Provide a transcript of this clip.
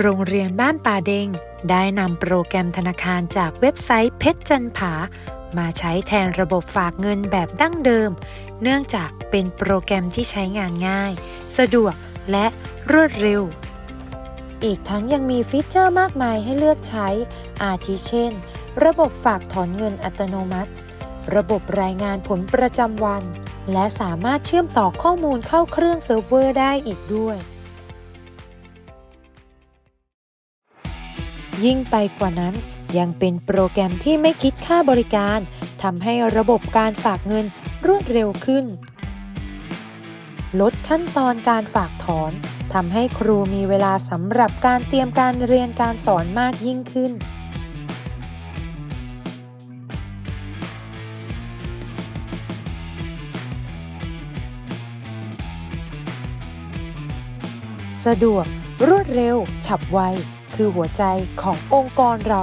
โรงเรียนบ้านป่าเดง ได้นำโปรแกรมธนาคารจากเว็บไซต์เพชรจันผา มาใช้แทนระบบฝากเงินแบบดั้งเดิม เนื่องจากเป็นโปรแกรมที่ใช้งานง่าย สะดวกและรวดเร็ว อีกทั้งยังมีฟีเจอร์มากมายให้เลือกใช้ อาทิเช่น ระบบฝากถอนเงินอัตโนมัติ ระบบรายงานผลประจำวัน และสามารถเชื่อมต่อข้อมูลเข้าเครื่องเซิร์ฟเวอร์ได้อีกด้วย ยิ่งไปกว่านั้น ยังเป็นโปรแกรมที่ไม่คิดค่าบริการทำให้ระบบการฝากเงินรวดเร็วขึ้น ลดขั้นตอนการฝากถอนทำให้ครูมีเวลาสำหรับการเตรียมการเรียนการสอนมากยิ่งขึ้น สะดวก รวดเร็ว ฉับไว คือหัวใจขององค์กรเรา